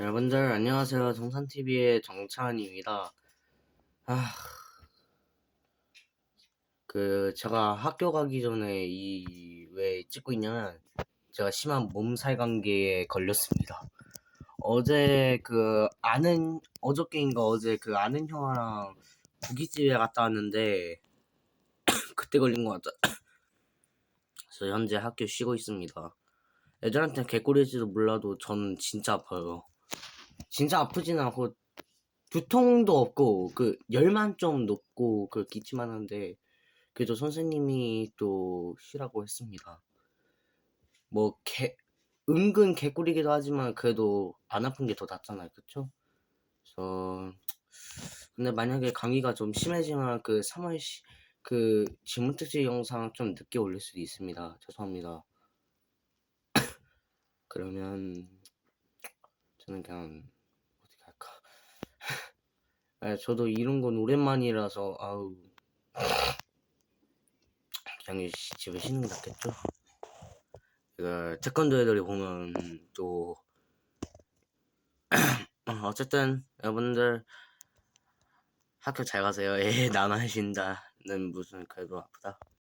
여러분들 안녕하세요. 정산TV의 정찬입니다. 아, 그 제가 학교 가기 전에 이 왜 찍고 있냐면 제가 심한 몸살 감기에 걸렸습니다. 어제 그 아는 어저께인가 어제 그 아는 형아랑 고깃집에 갔다 왔는데 그때 걸린 것 같아. 그래서 현재 학교 쉬고 있습니다. 애들한테 개꿀일지도 몰라도 전 진짜 아파요. 진짜 아프진 않고 두통도 없고 그 열만 좀 높고 그 기침만 한데 그래도 선생님이 또 쉬라고 했습니다. 뭐 개 은근 개꿀이기도 하지만 그래도 안 아픈 게 더 낫잖아요, 그쵸? 그래서 근데 만약에 감기가 좀 심해지면 그 3월 시, 그 질문 특집 영상 좀 늦게 올릴 수도 있습니다. 죄송합니다. 그러면 저는 그냥? 아, 저도 이런 건 오랜만이라서 아우 그냥 시- 집에 쉬는 게 낫겠죠? 그 태권도 애들이 보면 또 어쨌든 여러분들 학교 잘 가세요. 에 나만 쉰다는 무슨 그래도 아프다.